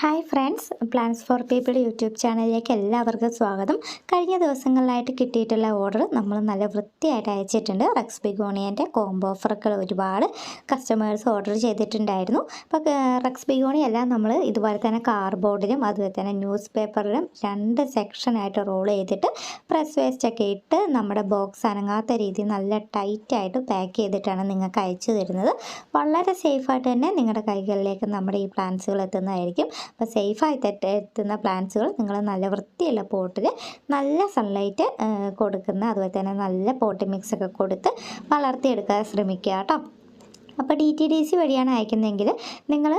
Hi friends plans for people YouTube ചാനലിലേക്ക് എല്ലാവർക്കും സ്വാഗതം. കഴിഞ്ഞ ദിവസങ്ങളിലായിട്ട് കിട്ടിയിട്ടുള്ള ഓർഡർ നമ്മൾ നല്ല വൃത്തിയായിട്ട് അയച്ചിട്ടുണ്ട്. റക്സ് ബിഗോണിയന്റെ കോംബോ ഓഫറുകൾ ഒരുപാട് കസ്റ്റമേഴ്സ് ഓർഡർ ചെയ്തിട്ടുണ്ടായിരുന്നു. അപ്പോൾ റക്സ് ബിഗോണി എല്ലാം നമ്മൾ ഇതുപോലെ തന്നെ കാർബോർഡിലും അതുപോലെ തന്നെ ന്യൂസ് പേപ്പറിലും രണ്ട് സെക്ഷനായിട്ട് റോൾ ചെയ്തിട്ട് പ്രസ് വേസ്റ്റൊക്കെ ഇട്ട് നമ്മുടെ ബോക്സ് അനങ്ങാത്ത രീതിയിൽ നല്ല ടൈറ്റായിട്ട് പാക്ക് ചെയ്തിട്ടാണ് നിങ്ങൾക്ക് അയച്ചു തരുന്നത്. വളരെ സേഫായിട്ട് തന്നെ നിങ്ങളുടെ കൈകളിലേക്ക് നമ്മുടെ ഈ പ്ലാൻസുകൾ എത്തുന്നതായിരിക്കും. അപ്പോൾ സേഫായി തെറ്റ് എത്തുന്ന പ്ലാന്റ്സുകൾ നിങ്ങൾ നല്ല വൃത്തിയുള്ള പോട്ടിൽ നല്ല സൺലൈറ്റ് കൊടുക്കുന്ന അതുപോലെ തന്നെ നല്ല പോട്ടി മിക്സ് ഒക്കെ കൊടുത്ത് വളർത്തിയെടുക്കാൻ ശ്രമിക്കുക കേട്ടോ. അപ്പോൾ ഡി ടി ഡി സി വഴിയാണ് അയക്കുന്നതെങ്കിൽ നിങ്ങൾ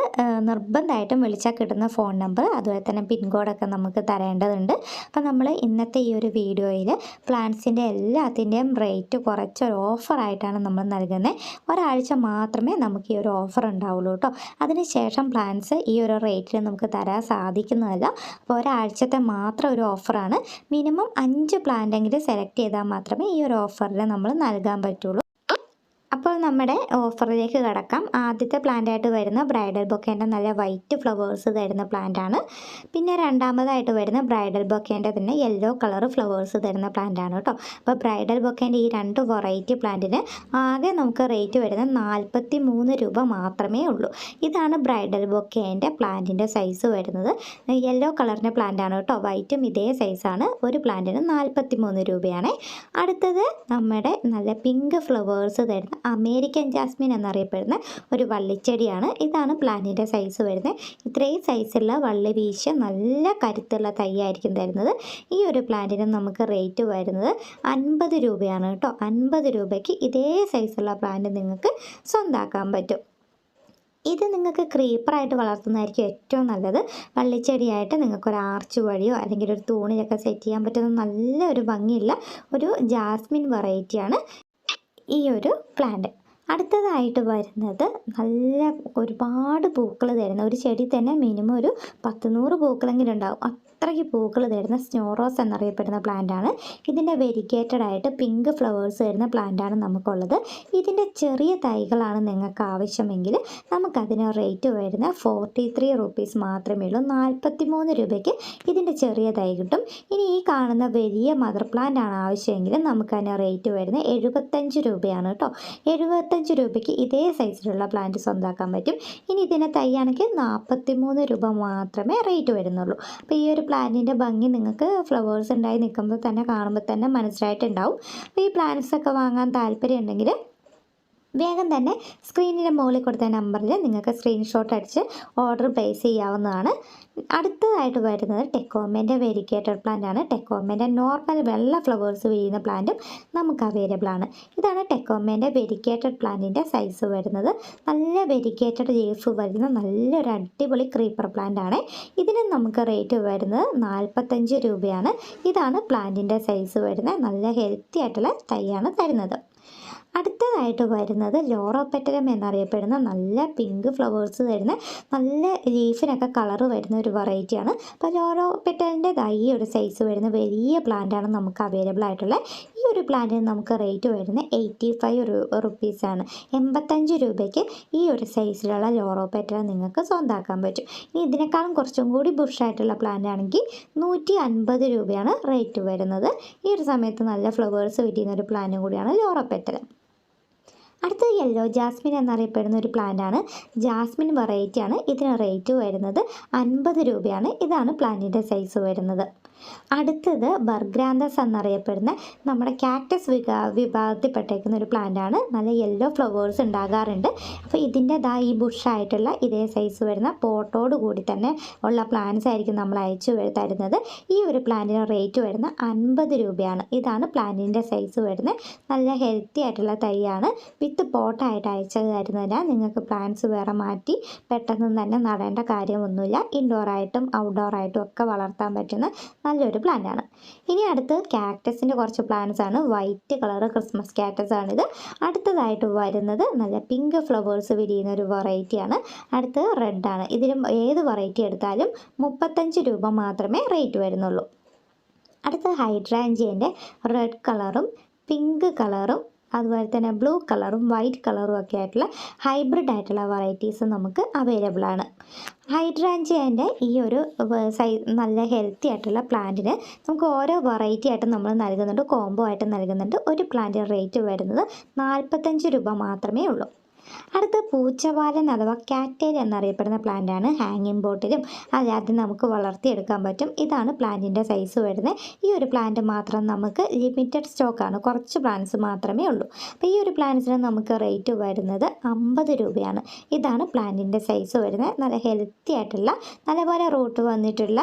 നിർബന്ധമായിട്ടും വിളിച്ചാൽ കിട്ടുന്ന ഫോൺ നമ്പർ അതുപോലെ തന്നെ പിൻകോഡൊക്കെ നമുക്ക് തരേണ്ടതുണ്ട്. അപ്പോൾ നമ്മൾ ഇന്നത്തെ ഈ ഒരു വീഡിയോയിൽ പ്ലാന്റ്സിന്റെ എല്ലാത്തിന്റെയും റേറ്റ് കുറച്ചൊരു ഓഫറായിട്ടാണ് നമ്മൾ നൽകുന്നത്. ഒരാഴ്ച മാത്രമേ നമുക്ക് ഈ ഒരു ഓഫർ ഉണ്ടാവുള്ളൂ കേട്ടോ. അതിനുശേഷം പ്ലാന്റ്സ് ഈ ഒരു റേറ്റിൽ നമുക്ക് തരാൻ സാധിക്കുന്നതല്ല. അപ്പോൾ ഒരാഴ്ചത്തെ മാത്രം ഒരു ഓഫറാണ്. മിനിമം അഞ്ച് പ്ലാന്റെങ്കിലും സെലക്ട് ചെയ്താൽ മാത്രമേ ഈ ഒരു ഓഫറിൽ നമ്മൾ നൽകാൻ പറ്റുള്ളൂ. അപ്പോൾ നമ്മുടെ ഓഫറിലേക്ക് കടക്കാം. ആദ്യത്തെ പ്ലാന്റായിട്ട് വരുന്ന ബ്രൈഡൽ ബൊക്കേന്റെ നല്ല വൈറ്റ് ഫ്ലവേഴ്സ് തരുന്ന പ്ലാന്റാണ് പിന്നെ രണ്ടാമതായിട്ട് വരുന്ന ബ്രൈഡൽ ബൊക്കേന്റെ തന്നെ യെല്ലോ കളർ ഫ്ലവേഴ്സ് തരുന്ന പ്ലാന്റാണ് കേട്ടോ. അപ്പോൾ ബ്രൈഡൽ ബൊക്കേന്റെ ഈ രണ്ട് വെറൈറ്റി പ്ലാന്റിന് ആകെ നമുക്ക് റേറ്റ് വരുന്നത് നാൽപ്പത്തി മൂന്ന് രൂപ മാത്രമേ ഉള്ളൂ. ഇതാണ് ബ്രൈഡൽ ബൊക്കേന്റെ പ്ലാന്റിന്റെ സൈസ് വരുന്നത്. യെല്ലോ കളറിന്റെ പ്ലാന്റാണ് കേട്ടോ. വൈറ്റും ഇതേ സൈസാണ് ഒരു പ്ലാന്റിന് നാൽപ്പത്തി മൂന്ന് രൂപയാണ്. അടുത്തത് നമ്മുടെ നല്ല പിങ്ക് ഫ്ലവേഴ്സ് തരുന്ന അമേരിക്കൻ ജാസ്മിൻ എന്നറിയപ്പെടുന്ന ഒരു വള്ളിച്ചെടിയാണ്. ഇതാണ് പ്ലാന്റിന്റെ സൈസ് വരുന്നത്. ഇത്രയും സൈസുള്ള വള്ളി വീശ നല്ല കരുത്തുള്ള തൈയായിരിക്കും തരുന്നത്. ഈ ഒരു പ്ലാന്റിന് നമുക്ക് റേറ്റ് വരുന്നത് അൻപത് രൂപയാണ് കേട്ടോ. അൻപത് രൂപയ്ക്ക് ഇതേ സൈസുള്ള പ്ലാന്റ് നിങ്ങൾക്ക് സ്വന്തമാക്കാൻ പറ്റും. ഇത് നിങ്ങൾക്ക് ക്രീപ്പറായിട്ട് വളർത്തുന്നതായിരിക്കും ഏറ്റവും നല്ലത്. വള്ളിച്ചെടിയായിട്ട് നിങ്ങൾക്കൊരു ആർച്ച് വഴിയോ അല്ലെങ്കിൽ ഒരു തൂണിലൊക്കെ സെറ്റ് ചെയ്യാൻ പറ്റുന്ന നല്ല ഒരു ഭംഗിയുള്ള ഒരു ജാസ്മിൻ വെറൈറ്റിയാണ് ഈ ഒരു പ്ലാന്റ് അടുത്തതായിട്ട് വരുന്നത് നല്ല ഒരുപാട് പൂക്കൾ തരുന്ന ഒരു ചെടി തന്നെ മിനിമം ഒരു പത്ത് നൂറ് പൂക്കളെങ്കിലും ഉണ്ടാവും. അത്രയ്ക്ക് പൂക്കൾ തരുന്ന സ്നോറോസ് എന്നറിയപ്പെടുന്ന പ്ലാന്റാണ് ഇതിന്റെ വെരിഗേറ്റഡ് ആയിട്ട് പിങ്ക് ഫ്ലവേഴ്സ് വരുന്ന പ്ലാന്റാണ് നമുക്കുള്ളത്. ഇതിന്റെ ചെറിയ തൈകളാണ് നിങ്ങൾക്ക് ആവശ്യമെങ്കിൽ നമുക്കതിന് റേറ്റ് വരുന്ന ഫോർട്ടി ത്രീ റുപ്പീസ് മാത്രമേ ഉള്ളൂ. നാൽപ്പത്തി മൂന്ന് രൂപയ്ക്ക് ഇതിന്റെ ചെറിയ തൈ കിട്ടും. ഇനി ഈ കാണുന്ന വലിയ മദർ പ്ലാന്റ് ആണ് ആവശ്യമെങ്കിൽ നമുക്കതിന് റേറ്റ് വരുന്നത് എഴുപത്തഞ്ച് രൂപയാണ് കേട്ടോ. എഴുപത്തഞ്ച് രൂപയ്ക്ക് ഇതേ സൈസിലുള്ള പ്ലാന്റ് സ്വന്തമാക്കാൻ പറ്റും. ഇനി ഇതിന്റെ തൈയാണെങ്കിൽ നാൽപ്പത്തി മൂന്ന് രൂപ മാത്രമേ റേറ്റ് വരുന്നുള്ളൂ. അപ്പോൾ ഈ ഒരു പ്ലാന്റിന്റെ ഭംഗി നിങ്ങൾക്ക് ഫ്ലവേഴ്സ് ഉണ്ടായി നിൽക്കുമ്പോൾ തന്നെ കാണുമ്പോൾ തന്നെ മനസ്സിലായിട്ടുണ്ടാവും. അപ്പോൾ ഈ പ്ലാന്റ്സ് ഒക്കെ വാങ്ങാൻ താല്പര്യം ഉണ്ടെങ്കിൽ വേഗം തന്നെ സ്ക്രീനിന്റെ മുകളിൽ കൊടുത്ത നമ്പറിൽ നിങ്ങൾക്ക് സ്ക്രീൻഷോട്ട് അടിച്ച് ഓർഡർ പ്ലേസ് ചെയ്യാവുന്നതാണ്. അടുത്തതായിട്ട് വരുന്നത് ടെക്കോമേന്റെ വെരിക്കേറ്റഡ് പ്ലാന്റ് ആണ്. ടെക്കോമേന്റെ നോർമൽ വെള്ള ഫ്ലവേഴ്സ് വീഴുന്ന പ്ലാന്റും നമുക്ക് അവൈലബിൾ ആണ്. ഇതാണ് ടെക്കോമേന്റെ വെരിക്കേറ്റഡ് പ്ലാന്റിന്റെ സൈസ് വരുന്നത്. നല്ല വെരിക്കേറ്റഡ് ലീഫ് വരുന്ന നല്ലൊരു അടിപൊളി ക്രീപ്പർ പ്ലാന്റ് ആണ്. ഇതിന് നമുക്ക് റേറ്റ് വരുന്നത് നാൽപ്പത്തഞ്ച് രൂപയാണ്. ഇതാണ് പ്ലാന്റിന്റെ സൈസ് വരുന്നത്. നല്ല ഹെൽത്തി ആയിട്ടുള്ള തൈയാണ് തരുന്നത്. അടുത്തതായിട്ട് വരുന്നത് ലോറോപെറ്റലം എന്നറിയപ്പെടുന്ന നല്ല പിങ്ക് ഫ്ലവേഴ്സ് തരുന്ന നല്ല ലീഫിനൊക്കെ കളർ വരുന്ന ഒരു വെറൈറ്റിയാണ്. അപ്പോൾ ലോറോപെറ്റലിന്റെ ഈ ഒരു സൈസ് വരുന്ന വലിയ പ്ലാന്റാണ് നമുക്ക് അവൈലബിൾ ആയിട്ടുള്ളത് ഈ ഒരു പ്ലാന്റിന് നമുക്ക് റേറ്റ് വരുന്നത് എയ്റ്റി ഫൈവ് റുപ്പീസാണ്. എൺപത്തഞ്ച് രൂപയ്ക്ക് ഈ ഒരു സൈസിലുള്ള ലോറോപെറ്റല നിങ്ങൾക്ക് സ്വന്തമാക്കാൻ പറ്റും. ഇനി ഇതിനേക്കാളും കുറച്ചും കൂടി ബുഷായിട്ടുള്ള പ്ലാന്റ് ആണെങ്കിൽ നൂറ്റി അൻപത് രൂപയാണ് റേറ്റ് വരുന്നത്. ഈ ഒരു സമയത്ത് നല്ല ഫ്ലവേഴ്സ് വിരിയുന്ന ഒരു പ്ലാന്റും കൂടിയാണ് ലോറോപെറ്റലം അടുത്തത് യെല്ലോ ജാസ്മിൻ എന്നറിയപ്പെടുന്ന ഒരു പ്ലാന്റ് ആണ്. ജാസ്മിൻ വെറൈറ്റി ആണ്. ഇതിന് റേറ്റ് വരുന്നത് അൻപത് രൂപയാണ്. ഇതാണ് പ്ലാന്റിന്റെ സൈസ് വരുന്നത്. അടുത്തത് ബർഗ്രാന്തസ് എന്നറിയപ്പെടുന്ന നമ്മുടെ കാക്ടസ് വിഭാ വിഭാഗത്തിൽപ്പെട്ടേക്കുന്ന ഒരു പ്ലാന്റ് ആണ് നല്ല യെല്ലോ ഫ്ലവേഴ്സ് ഉണ്ടാകാറുണ്ട്. അപ്പോൾ ഇതിന്റെ ദാ ഈ ബുഷായിട്ടുള്ള ഇതേ സൈസ് വരുന്ന പോട്ടോട് കൂടി തന്നെ ഉള്ള പ്ലാന്റ്സ് ആയിരിക്കും നമ്മൾ അയച്ചു തരുന്നത്. ഈ ഒരു പ്ലാന്റിന് റേറ്റ് വരുന്ന അൻപത് രൂപയാണ്. ഇതാണ് പ്ലാന്റിന്റെ സൈസ് വരുന്നത് നല്ല ഹെൽത്തി ആയിട്ടുള്ള തൈയാണ്. വിത്ത് പോട്ടായിട്ട് അയച്ചത് തരുന്നതിനാൽ നിങ്ങൾക്ക് പ്ലാന്റ്സ് വേറെ മാറ്റി പെട്ടെന്ന് തന്നെ നടേണ്ട കാര്യമൊന്നുമില്ല. ഇൻഡോറായിട്ടും ഔട്ട്ഡോറായിട്ടും ഒക്കെ വളർത്താൻ പറ്റുന്ന നല്ലൊരു പ്ലാന്റ് ആണ്. ഇനി അടുത്ത് കാക്ടസിന്റെ കുറച്ച് പ്ലാന്റ്സ് ആണ്. വൈറ്റ് കളർ ക്രിസ്മസ് കാക്ടസ് ആണിത് അടുത്തതായിട്ട് വരുന്നത് നല്ല പിങ്ക് ഫ്ലവേഴ്സ് വിരിയുന്ന ഒരു വെറൈറ്റിയാണ് അടുത്ത് റെഡ് ആണ്. ഇതിലും ഏത് വെറൈറ്റി എടുത്താലും മുപ്പത്തഞ്ച് രൂപ മാത്രമേ റേറ്റ് വരുന്നുള്ളൂ. അടുത്ത ഹൈഡ്രാഞ്ചിയന്റെ റെഡ് കളറും പിങ്ക് കളറും അതുപോലെ തന്നെ ബ്ലൂ കളറും വൈറ്റ് കളറും ഒക്കെ ആയിട്ടുള്ള ഹൈബ്രിഡ് ആയിട്ടുള്ള വെറൈറ്റീസ് നമുക്ക് അവൈലബിൾ ആണ്. ഹൈഡ്രാഞ്ചിയന്റെ ഈ ഒരു സൈ നല്ല ഹെൽത്തി ആയിട്ടുള്ള പ്ലാന്റിന് നമുക്ക് ഓരോ വെറൈറ്റി ആയിട്ട് നമ്മൾ നൽകുന്നുണ്ട് കോംബോ ആയിട്ട് നൽകുന്നുണ്ട്. ഒരു പ്ലാന്റിന് റേറ്റ് വരുന്നത് നാൽപ്പത്തഞ്ച് രൂപ മാത്രമേ ഉള്ളൂ. അടുത്ത പൂച്ചവാലൻ അഥവാ കാറ്റേൽ എന്നറിയപ്പെടുന്ന പ്ലാന്റ് ആണ് ഹാങ്ങിങ് ബോട്ടിലും അല്ലാതെ നമുക്ക് വളർത്തിയെടുക്കാൻ പറ്റും. ഇതാണ് പ്ലാന്റിന്റെ സൈസ് വരുന്നത്. ഈ ഒരു പ്ലാന്റ് മാത്രം നമുക്ക് ലിമിറ്റഡ് സ്റ്റോക്കാണ് കുറച്ച് പ്ലാന്റ്സ് മാത്രമേ ഉള്ളൂ. അപ്പോൾ ഈ ഒരു പ്ലാന്റ്സിന് നമുക്ക് റേറ്റ് വരുന്നത് അമ്പത് രൂപയാണ്. ഇതാണ് പ്ലാന്റിന്റെ സൈസ് വരുന്നത്. നല്ല ഹെൽത്തി ആയിട്ടുള്ള നല്ലപോലെ റൂട്ട് വന്നിട്ടുള്ള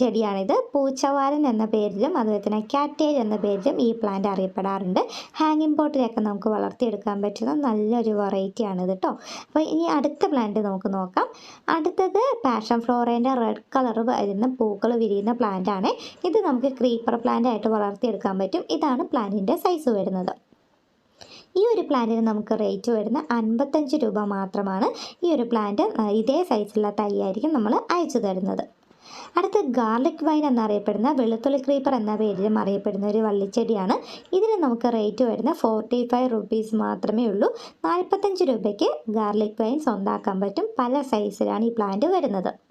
ചെടിയാണിത്. പൂച്ചവാലൻ എന്ന പേരിലും അതുപോലെ തന്നെ കാറ്റേൽ എന്ന പേരിലും ഈ പ്ലാന്റ് അറിയപ്പെടാറുണ്ട്. ഹാങ്ങിങ് ബോട്ടിലൊക്കെ നമുക്ക് വളർത്തിയെടുക്കാൻ പറ്റുന്ന നല്ലൊരു വെറൈറ്റി ആണ് ഇത് കേട്ടോ അപ്പോൾ ഇനി അടുത്ത പ്ലാന്റ് നമുക്ക് നോക്കാം. അടുത്തത് പാഷൻ ഫ്ലോറേന്റെ റെഡ് കളർ വരുന്ന പൂക്കൾ വിരിയുന്ന പ്ലാന്റ് ആണ്. ഇത് നമുക്ക് ക്രീപ്പർ പ്ലാന്റ് ആയിട്ട് വളർത്തിയെടുക്കാൻ പറ്റും. ഇതാണ് പ്ലാന്റിന്റെ സൈസ് വരുന്നത്. ഈ ഒരു പ്ലാന്റിന് നമുക്ക് റേറ്റ് വരുന്ന അൻപത്തഞ്ച് രൂപ മാത്രമാണ് ഈ ഒരു പ്ലാന്റ് ഇതേ സൈസുള്ള തൈയായിരിക്കും നമ്മൾ അയച്ചു തരുന്നത്. അടുത്ത ഗാർലിക് വൈൻ എന്നറിയപ്പെടുന്ന വെളുത്തുള്ളി ക്രീപ്പർ എന്ന പേരിലും അറിയപ്പെടുന്ന ഒരു വള്ളിച്ചെടിയാണ്. ഇതിന് നമുക്ക് റേറ്റ് വരുന്ന ഫോർട്ടി ഫൈവ് റുപ്പീസ് മാത്രമേ ഉള്ളൂ. നാൽപ്പത്തഞ്ച് രൂപയ്ക്ക് ഗാർലിക് വൈൻ സ്വന്താക്കാൻ പറ്റും. പല സൈസിലാണ് ഈ പ്ലാന്റ് വരുന്നത്.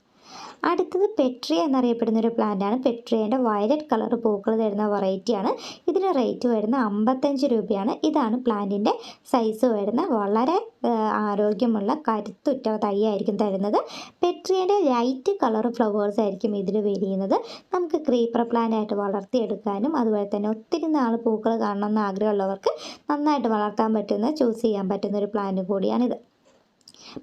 അടുത്തത് പെട്രിയ എന്നറിയപ്പെടുന്ന ഒരു പ്ലാന്റാണ് പെട്രിയേന്റെ വയലറ്റ് കളർ പൂക്കൾ തരുന്ന വെറൈറ്റിയാണ് ഇതിന് റേറ്റ് വരുന്ന അമ്പത്തഞ്ച് രൂപയാണ്. ഇതാണ് പ്ലാന്റിന്റെ സൈസ് വരുന്ന വളരെ ആരോഗ്യമുള്ള കരുത്തുറ്റ തൈയായിരിക്കും തരുന്നത്. പെട്രിയുടെ ലൈറ്റ് കളർ ഫ്ലവേഴ്സ് ആയിരിക്കും ഇതിൽ വിരിയുന്നത്. നമുക്ക് ക്രീപ്പർ പ്ലാന്റ് ആയിട്ട് വളർത്തിയെടുക്കാനും അതുപോലെ തന്നെ ഒത്തിരി നാൾ പൂക്കൾ കാണണമെന്ന് ആഗ്രഹമുള്ളവർക്ക് നന്നായിട്ട് വളർത്താൻ പറ്റുന്ന ചൂസ് ചെയ്യാൻ പറ്റുന്ന ഒരു പ്ലാന്റ് കൂടിയാണിത്.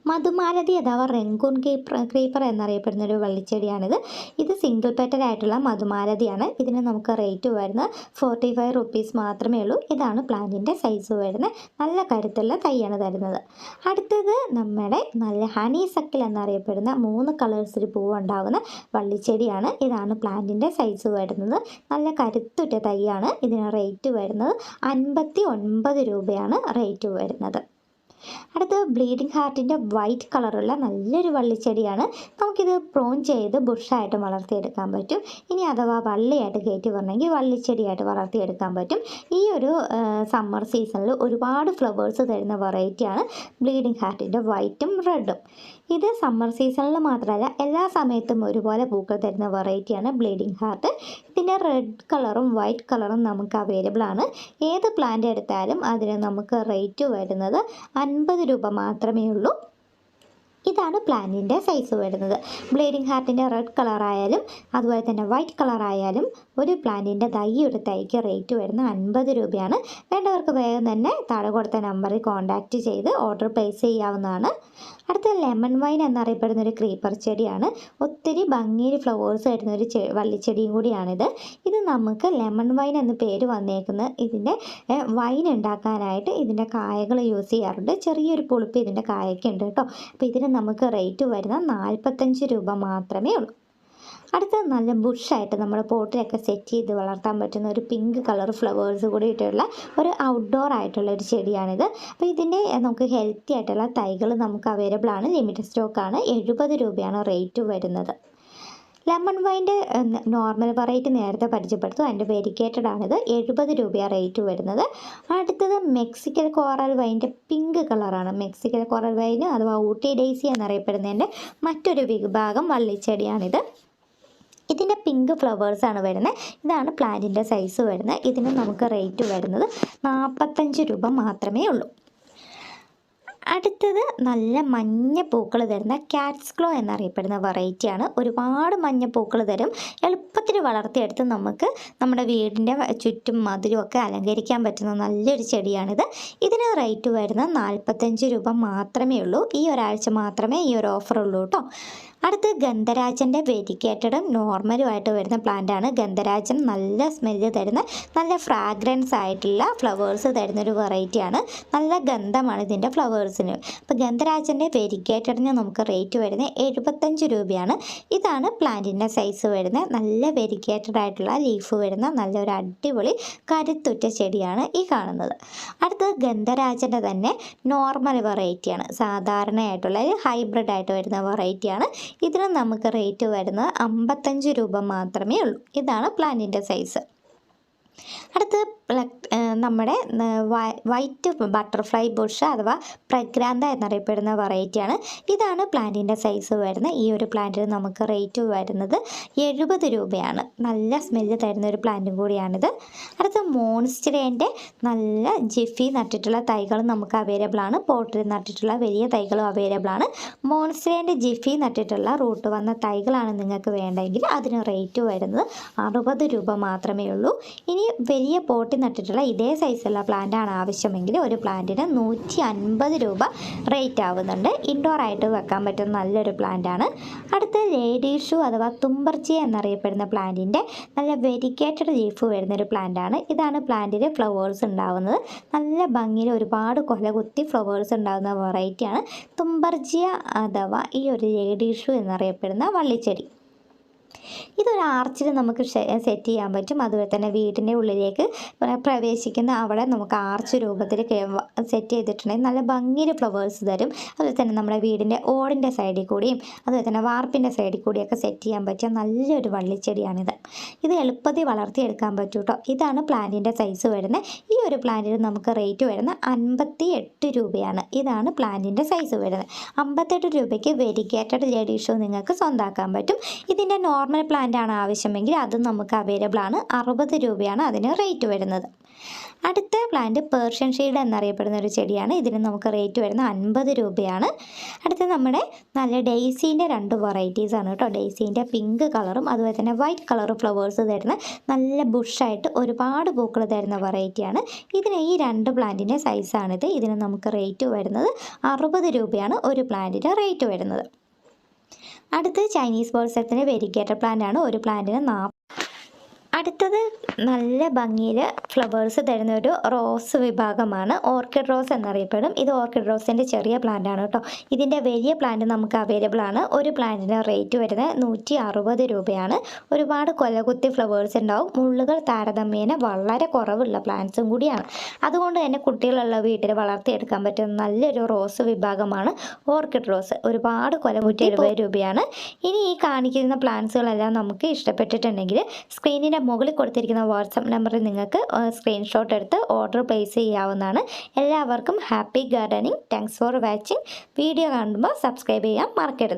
മധുമാലതി അഥവാ റെങ്കൂൺ ക്രീപ്പർ ക്രീപ്പർ എന്നറിയപ്പെടുന്ന ഒരു വള്ളിച്ചെടിയാണിത്. ഇത് സിംഗിൾ പെറ്റഡ് ആയിട്ടുള്ള മധുമാലതിയാണ്. ഇതിന് നമുക്ക് റേറ്റ് വരുന്നത് ഫോർട്ടി ഫൈവ് റുപ്പീസ് മാത്രമേ ഉള്ളൂ. ഇതാണ് പ്ലാന്റിന്റെ സൈസ് വരുന്നത്. നല്ല കരുത്തുള്ള തൈയാണ് തരുന്നത്. അടുത്തത് നമ്മുടെ നല്ല ഹണി സക്കിൽ എന്നറിയപ്പെടുന്ന മൂന്ന് കളേഴ്സിൽ പൂവ് ഉണ്ടാകുന്ന വള്ളിച്ചെടിയാണ്. ഇതാണ് പ്ലാന്റിന്റെ സൈസ് വരുന്നത്. നല്ല കരുത്തുറ്റ തൈയാണ്. ഇതിന് റേറ്റ് വരുന്നത് അൻപത്തി ഒൻപത് രൂപയാണ് റേറ്റ് വരുന്നത്. അടുത്തത് ബ്ലീഡിംഗ് ഹാർട്ടിന്റെ വൈറ്റ് കളറുള്ള നല്ലൊരു വള്ളിച്ചെടിയാണ്. നമുക്കിത് പ്രോൺ ചെയ്ത് ബുഷായിട്ട് വളർത്തിയെടുക്കാൻ പറ്റും. ഇനി അഥവാ വള്ളിയായിട്ട് കയറ്റി വരണമെങ്കിൽ വള്ളിച്ചെടിയായിട്ട് വളർത്തിയെടുക്കാൻ പറ്റും. ഈ ഒരു സമ്മർ സീസണിൽ ഒരുപാട് ഫ്ലവേഴ്സ് തരുന്ന വെറൈറ്റിയാണ് ബ്ലീഡിംഗ് ഹാർട്ടിന്റെ വൈറ്റും റെഡും ഇത് സമ്മർ സീസണിൽ മാത്രമല്ല എല്ലാ സമയത്തും ഒരുപോലെ പൂക്കൾ തരുന്ന വെറൈറ്റിയാണ് ബ്ലീഡിംഗ് ഹാർട്ട് ഇതിന്റെ റെഡ് കളറും വൈറ്റ് കളറും നമുക്ക് അവൈലബിൾ ആണ്. ഏത് പ്ലാന്റ് എടുത്താലും അതിന് നമുക്ക് റേറ്റ് വരുന്നത് അൻപത് രൂപ മാത്രമേ ഉള്ളൂ. ഇതാണ് പ്ലാന്റിന്റെ സൈസ് വരുന്നത്. ബ്ലേഡിങ് ഹാർട്ടിന്റെ റെഡ് കളറായാലും അതുപോലെ തന്നെ വൈറ്റ് കളറായാലും ഒരു പ്ലാന്റിന്റെ തൈ ഒരു തൈക്ക് റേറ്റ് വരുന്നത് അൻപത് രൂപയാണ്. വേണ്ടവർക്ക് വേഗം തന്നെ താഴെ കൊടുത്ത നമ്പറിൽ കോൺടാക്റ്റ് ചെയ്ത് ഓർഡർ പ്ലേസ് ചെയ്യാവുന്നതാണ്. അടുത്ത ലെമൺ വൈൻ എന്നറിയപ്പെടുന്ന ഒരു ക്രീപ്പർ ചെടിയാണ്. ഒത്തിരി ഭംഗിയിൽ ഫ്ലവേഴ്സ് വരുന്ന ഒരു വള്ളിച്ചെടിയും കൂടിയാണിത്. ഇത് നമുക്ക് ലെമൺ വൈൻ എന്ന പേര് വന്നേക്കുന്ന ഇതിന്റെ വൈൻ ഉണ്ടാക്കാനായിട്ട് ഇതിന്റെ കായകൾ യൂസ് ചെയ്യാറുണ്ട്. ചെറിയൊരു പുളിപ്പ് ഇതിന്റെ കായൊക്കെ ഉണ്ട് കേട്ടോ. അപ്പോൾ ഇതിന് നമുക്ക് റേറ്റ് വരുന്നത് നാൽപ്പത്തഞ്ച് രൂപ മാത്രമേ ഉള്ളൂ. അടുത്ത നല്ല ബുഷായിട്ട് നമ്മൾ പോട്ടിലൊക്കെ സെറ്റ് ചെയ്ത് വളർത്താൻ പറ്റുന്ന ഒരു പിങ്ക് കളർ ഫ്ലവേഴ്സ് കൂടി ഇട്ടുള്ള ഒരു ഔട്ട്ഡോർ ആയിട്ടുള്ള ഒരു ചെടിയാണിത്. അപ്പോൾ ഇതിന്റെ നമുക്ക് ഹെൽത്തി ആയിട്ടുള്ള തൈകൾ നമുക്ക് അവൈലബിൾ ആണ്. ലിമിറ്റഡ് സ്റ്റോക്കാണ് എഴുപത് രൂപയാണ് റേറ്റ് വരുന്നത്. ലെമൺ വൈന്റെ നോർമൽ വെറൈറ്റി നേരത്തെ പരിചയപ്പെടുത്തു. അതിന്റെ വെരിക്കേറ്റഡ് ആണിത്. എഴുപത് രൂപയാണ് റേറ്റ് വരുന്നത്. അടുത്തത് മെക്സിക്കൽ കോറൽ വൈന്റെ പിങ്ക് കളറാണ് മെക്സിക്കൽ കോറൽ വൈൻ അഥവാ ഊട്ടി ഡേസി എന്നറിയപ്പെടുന്നതിന്റെ മറ്റൊരു വിഭാഗം വള്ളിച്ചെടിയാണിത്. ഇതിന്റെ പിങ്ക് ഫ്ലവേഴ്സാണ് വരുന്നത്. ഇതാണ് പ്ലാന്റിന്റെ സൈസ് വരുന്നത്. ഇതിന് നമുക്ക് റേറ്റ് വരുന്നത് നാൽപ്പത്തഞ്ച് രൂപ മാത്രമേ ഉള്ളൂ. അടുത്തത് നല്ല മഞ്ഞ പൂക്കൾ തരുന്ന കാറ്റ്സ് ക്ലോ എന്നറിയപ്പെടുന്ന വെറൈറ്റിയാണ് ഒരുപാട് മഞ്ഞ പൂക്കൾ തരും. എളുപ്പത്തിൽ വളർത്തിയെടുത്ത് നമുക്ക് നമ്മുടെ വീടിന്റെ ചുറ്റും മധുരം ഒക്കെ അലങ്കരിക്കാൻ പറ്റുന്ന നല്ലൊരു ചെടിയാണിത്. ഇതിന് റേറ്റ് വരുന്ന നാൽപ്പത്തഞ്ച് രൂപ മാത്രമേ ഉള്ളൂ. ഈ ഒരാഴ്ച മാത്രമേ ഈ ഒരു ഓഫർ ഉള്ളൂ കേട്ടോ അടുത്ത് ഗന്ധരാജന്റെ വെരിക്കേറ്റഡും നോർമലുമായിട്ട് വരുന്ന പ്ലാന്റാണ്. ഗന്ധരാജൻ നല്ല സ്മെല്ല് തരുന്ന നല്ല ഫ്രാഗ്രൻസ് ആയിട്ടുള്ള ഫ്ലവേഴ്സ് തരുന്നൊരു വെറൈറ്റിയാണ് നല്ല ഗന്ധമാണ് ഇതിന്റെ ഫ്ലവേഴ്സിന് അപ്പോൾ ഗന്ധരാജന്റെ വെരിക്കേറ്റഡിന് നമുക്ക് റേറ്റ് വരുന്നത് എഴുപത്തഞ്ച് രൂപയാണ്. ഇതാണ് പ്ലാന്റിന്റെ സൈസ് വരുന്നത്. നല്ല വെരിക്കേറ്റഡ് ആയിട്ടുള്ള ലീഫ് വരുന്ന നല്ലൊരു അടിപൊളി കരുത്തുറ്റ ചെടിയാണ് ഈ കാണുന്നത്. അടുത്തത് ഗന്ധരാജന്റെ തന്നെ നോർമൽ വെറൈറ്റിയാണ് സാധാരണയായിട്ടുള്ള ഹൈബ്രിഡ് ആയിട്ട് വരുന്ന വെറൈറ്റിയാണ് ഇതിന് നമുക്ക് റേറ്റ് വരുന്നത് അമ്പത്തഞ്ച് രൂപ മാത്രമേ ഉള്ളൂ. ഇതാണ് പ്ലാന്റിന്റെ സൈസ് അടുത്ത് നമ്മുടെ വൈറ്റ് ബട്ടർഫ്ലൈ ബുഷ് അഥവാ പ്രഗ്രാന്ത എന്നറിയപ്പെടുന്ന വെറൈറ്റിയാണ് ഇതാണ് പ്ലാന്റിന്റെ സൈസ് വരുന്നത്. ഈ ഒരു പ്ലാന്റിന് നമുക്ക് റേറ്റ് വരുന്നത് എഴുപത് രൂപയാണ്. നല്ല സ്മെല്ല് തരുന്ന ഒരു പ്ലാന്റും കൂടിയാണിത്. അടുത്ത് മോൺസ്റ്ററേന്റെ നല്ല ജിഫി നട്ടിട്ടുള്ള തൈകളും നമുക്ക് അവൈലബിൾ ആണ്. പോട്ടിൽ നട്ടിട്ടുള്ള വലിയ തൈകളും അവൈലബിൾ ആണ്. മോൺസ്റ്ററേന്റെ ജിഫി നട്ടിട്ടുള്ള റൂട്ട് വന്ന തൈകളാണ് നിങ്ങൾക്ക് വേണ്ടതെങ്കിൽ അതിന് റേറ്റ് വരുന്നത് അറുപത് രൂപ മാത്രമേ ഉള്ളൂ. ഇനി വലിയ പോട്ടി നട്ടിട്ടുള്ള ഇതേ സൈസുള്ള പ്ലാന്റ് ആണ് ആവശ്യമെങ്കിൽ ഒരു പ്ലാന്റിന് നൂറ്റി അൻപത് രൂപ റേറ്റ് ആവുന്നുണ്ട്. ഇൻഡോർ ആയിട്ട് വെക്കാൻ പറ്റുന്ന നല്ലൊരു പ്ലാന്റ് ആണ്. അടുത്ത ലേഡീഷു അഥവാ തുമ്പർച്ചി എന്നറിയപ്പെടുന്ന പ്ലാന്റിന്റെ നല്ല വെരിക്കേറ്റഡ് ലീഫ് വരുന്ന ഒരു പ്ലാന്റാണ് ഇതാണ് പ്ലാന്റിൽ ഫ്ലവേഴ്സ് ഉണ്ടാവുന്നത്. നല്ല ഭംഗിയിൽ ഒരുപാട് കൊല കുത്തി ഫ്ലവേഴ്സ് ഉണ്ടാകുന്ന വെറൈറ്റിയാണ് തുമ്പർജിയ അഥവാ ഈ ഒരു ലേഡീഷു എന്നറിയപ്പെടുന്ന വള്ളിച്ചെടി. ഇതൊരു ആർച്ചിൽ നമുക്ക് സെറ്റ് ചെയ്യാൻ പറ്റും. അതുപോലെ തന്നെ വീടിന്റെ ഉള്ളിലേക്ക് പ്രവേശിക്കുന്ന അവിടെ നമുക്ക് ആർച്ച് രൂപത്തിൽ സെറ്റ് ചെയ്തിട്ടുണ്ടെങ്കിൽ നല്ല ഭംഗിയിൽ ഫ്ലവേഴ്സ് തരും. അതുപോലെ തന്നെ നമ്മുടെ വീടിന്റെ ഓടിന്റെ സൈഡിൽ കൂടിയും അതുപോലെ തന്നെ വാർപ്പിന്റെ സൈഡിൽ കൂടിയൊക്കെ സെറ്റ് ചെയ്യാൻ പറ്റിയ നല്ലൊരു വള്ളിച്ചെടിയാണിത്. ഇത് എളുപ്പത്തിൽ വളർത്തിയെടുക്കാൻ പറ്റും കേട്ടോ ഇതാണ് പ്ലാന്റിന്റെ സൈസ് വരുന്നത്. ഈ ഒരു പ്ലാന്റിന് നമുക്ക് റേറ്റ് വരുന്നത് അൻപത്തി എട്ട് രൂപയാണ്. ഇതാണ് പ്ലാന്റിന്റെ സൈസ് വരുന്നത്. അമ്പത്തെട്ട് രൂപയ്ക്ക് വെരിഗേറ്റഡ് ലേഡീഷോ നിങ്ങൾക്ക് സ്വന്താക്കാൻ പറ്റും. ഇതിന്റെ നോർമൽ പ്ലാന്റ് ആണ് ആവശ്യമെങ്കിൽ അതും നമുക്ക് അവൈലബിൾ ആണ്. അറുപത് രൂപയാണ് അതിന് റേറ്റ് വരുന്നത്. അടുത്ത പ്ലാന്റ് പേർഷ്യൻ ഷീൽഡ് എന്നറിയപ്പെടുന്ന ഒരു ചെടിയാണ്. ഇതിന് നമുക്ക് റേറ്റ് വരുന്നത് അൻപത് രൂപയാണ്. അടുത്ത നമ്മുടെ നല്ല ഡെയ്സീന്റെ രണ്ട് വെറൈറ്റീസ് ആണ് കേട്ടോ. ഡെയ്സീന്റെ പിങ്ക് കളറും അതുപോലെ തന്നെ വൈറ്റ് കളർ ഫ്ലവേഴ്സ് തരുന്ന നല്ല ബുഷായിട്ട് ഒരുപാട് പൂക്കൾ തരുന്ന വെറൈറ്റിയാണ് ഇതിന് ഈ രണ്ട് പ്ലാന്റിന്റെ സൈസാണിത് ഇതിന് നമുക്ക് റേറ്റ് വരുന്നത് അറുപത് രൂപയാണ്. ഒരു പ്ലാന്റിന്റെ റേറ്റ് വരുന്നത്. അടുത്ത് ചൈനീസ് ബോൾസത്തിന് വെരിഗേറ്റർ പ്ലാന്റ് ആണ് ഒരു പ്ലാന്റിന് നാ അടുത്തത് നല്ല ഭംഗിയിൽ ഫ്ലവേഴ്സ് തരുന്ന ഒരു റോസ് വിഭാഗമാണ്. ഓർക്കിഡ് റോസ് എന്നറിയപ്പെടും. ഇത് ഓർക്കിഡ് റോസിന്റെ ചെറിയ പ്ലാന്റ് ആണ് കേട്ടോ. ഇതിന്റെ വലിയ പ്ലാന്റ് നമുക്ക് അവൈലബിൾ ആണ്. ഒരു പ്ലാന്റിന് റേറ്റ് വരുന്നത് നൂറ്റി അറുപത് രൂപയാണ്. ഒരുപാട് കൊലകുത്തി ഫ്ലവേഴ്സ് ഉണ്ടാവും. മുള്ളുകൾ താരതമ്യേന വളരെ കുറവുള്ള പ്ലാന്റ്സും കൂടിയാണ്. അതുകൊണ്ട് തന്നെ കുട്ടികളുള്ള വീട്ടിൽ വളർത്തിയെടുക്കാൻ പറ്റുന്ന നല്ലൊരു റോസ് വിഭാഗമാണ് ഓർക്കിഡ് റോസ് ഒരുപാട് കൊലകുറ്റി എഴുപത് രൂപയാണ്. ഇനി ഈ കാണിക്കുന്ന പ്ലാന്റ്സുകളെല്ലാം നമുക്ക് ഇഷ്ടപ്പെട്ടിട്ടുണ്ടെങ്കിൽ സ്ക്രീനിന്റെ മുകളിൽ കൊടുത്തിരിക്കുന്ന വാട്സപ്പ് നമ്പറിൽ നിങ്ങൾക്ക് സ്ക്രീൻഷോട്ട് എടുത്ത് ഓർഡർ പ്ലേസ് ചെയ്യാവുന്നതാണ്. എല്ലാവർക്കും happy gardening thanks for watching video കാണുമ്പോൾ സബ്സ്ക്രൈബ് ചെയ്യാൻ മറക്കരുത്.